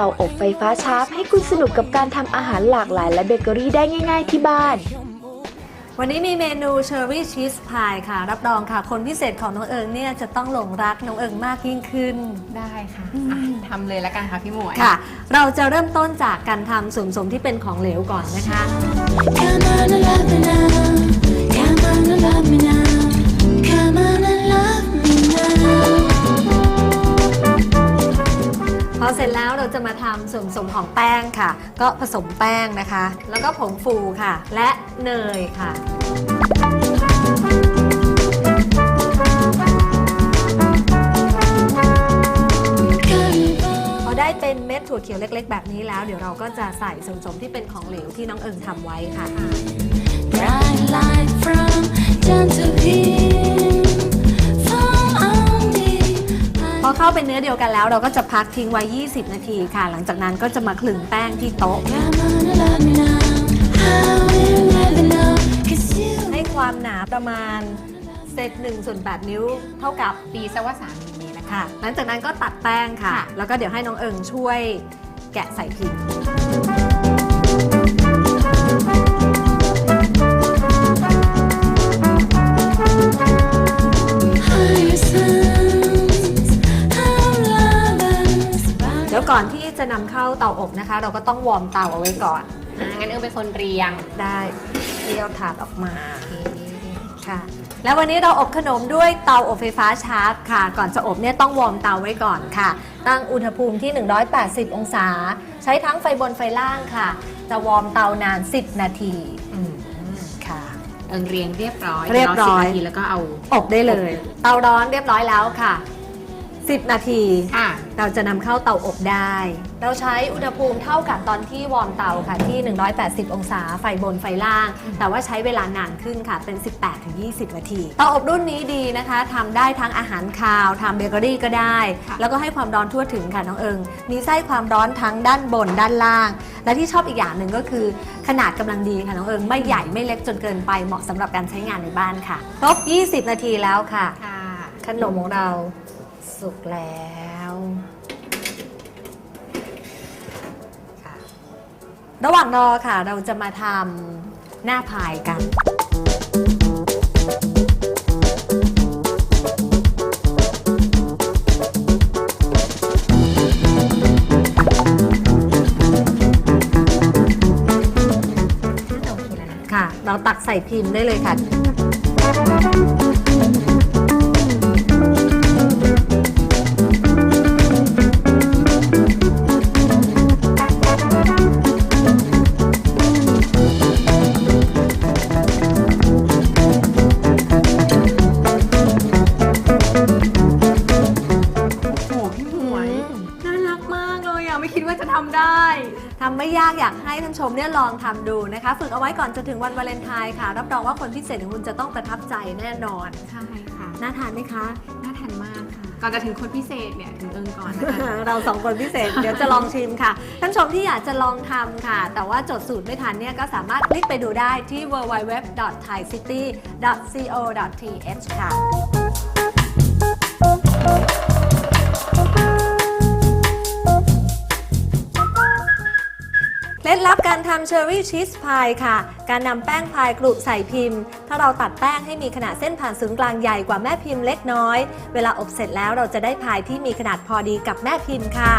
เตาอบไฟฟ้าชาร์ปให้คุณสนุกกับการทำอาหารหลากหลายและเบเกอรี่ได้ง่าย ๆ ที่บ้าน วันนี้มีเมนูเชอร์รี่ชีสพายค่ะ รับรองค่ะ คนพิเศษของน้องเอิงเนี่ยจะต้องหลงรักน้องเอิงมากยิ่งขึ้น ได้ค่ะอะทำเลยแล้วกันค่ะพี่หมวย ค่ะ เราจะเริ่มต้นจากการทำส่วนผสมที่เป็นของเหลวก่อนนะคะ Come on and love me now. แล้วเราจะมาทำส่วนผสมของแป้งค่ะ ก็ผสมแป้งนะคะ แล้วก็ผงฟูค่ะ และเนยค่ะพอได้เป็นเม็ดถั่วเขียวเล็ก ๆ แบบนี้แล้ว เดี๋ยวเราก็จะใส่ส่วนผสมที่เป็นของเหลวที่น้องเอิงทำไว้ค่ะ Bright light from เข้าเป็นเนื้อเดียวกันแล้ว เราก็จะพักทิ้งไว้ 20 นาทีค่ะ หลังจากนั้นก็จะมาคลึงแป้งที่โต๊ะ ให้ความหนาประมาณเซตหนึ่งส่วนแปดนิ้วเท่ากับตีซะว่า3มิลลิเมตรนะคะ ค่ะ หลังจากนั้นก็ตัดแป้งค่ะ ค่ะ แล้วก็เดี๋ยวให้น้องเอิงช่วยแกะใส่พิมพ์ อนที่จะนำเข้าเตาอบนะคะ เราก็ต้องวอร์มเตาเอาไว้ก่อน อะงั้นเอิงเป็นคนเรียง ได้เที่ยวถาดออกมาค่ะ แล้ววันนี้เราอบขนมด้วยเตาอบไฟฟ้าชาร์จค่ะ ก่อนจะอบเนี่ยต้องวอร์มเตาไว้ก่อนค่ะ ตั้งอุณหภูมิที่ 180 องศา ใช้ทั้งไฟบนไฟล่างค่ะ จะวอร์มเตานาน 10 นาทีค่ะ เอิงเรียงเรียบร้อยเรียบร้อย10นาทีแล้วก็เอา อบได้เลย เตาร้อนเรียบร้อยแล้วค่ะ 10 นาทีค่ะ เราจะนำเข้าเตาอบได้ เราใช้อุณหภูมิเท่ากับตอนที่วอร์มเตาค่ะที่ 180 องศาไฟบนไฟล่าง แต่ว่าใช้เวลานานขึ้นค่ะเป็น 18-20 นาทีเตาอบรุ่นนี้ดีนะคะทำได้ทั้งอาหารคาวทำเบเกอรี่ก็ได้ ค่ะ แล้วก็ให้ความร้อนทั่วถึงค่ะน้องเอิง มีไส้ความร้อนทั้งด้านบนด้านล่าง และที่ชอบอีกอย่างหนึ่งก็คือ ขนาดกำลังดีค่ะน้องเอิงไม่ใหญ่ไม่เล็กจนเกินไปเหมาะสำหรับการใช้งานในบ้านค่ะครบ 20 นาทีแล้วค่ะ ค่ะ ขนมของเรา สุกแล้วค่ะระหว่างรอค่ะ เราจะมาทำหน้าพายกันโอเคแล้วนะค่ะ เราตักใส่พิมพ์ได้เลยค่ะ ไม่คิดว่าจะทำได้ ทำไม่ยากอยากให้ท่านชมเนี่ยลองทำดูนะคะ ฝึกเอาไว้ก่อนจนถึงวันวาเลนไทน์ค่ะ รับรองว่าคนพิเศษของคุณจะต้องประทับใจแน่นอน ใช่ค่ะ น่าทานไหมคะ น่าทานมากค่ะ ก่อนจะถึงคนพิเศษเนี่ยถึงเอิงก่อนนะคะ เราสองคนพิเศษ เดี๋ยวจะลองชิมค่ะ ท่านชมที่อยากจะลองทำค่ะ แต่ว่าจดสูตรไม่ทันเนี่ยก็สามารถคลิกไปดูได้ที่ www.thaicity.co.th ค่ะ ทำเชอร์รี่ชีสพายค่ะ การนำแป้งพายกรุใส่พิมพ์ ถ้าเราตัดแป้งให้มีขนาดเส้นผ่านศูนย์กลางใหญ่กว่าแม่พิมพ์เล็กน้อย เวลาอบเสร็จแล้วเราจะได้พายที่มีขนาดพอดีกับแม่พิมพ์ค่ะ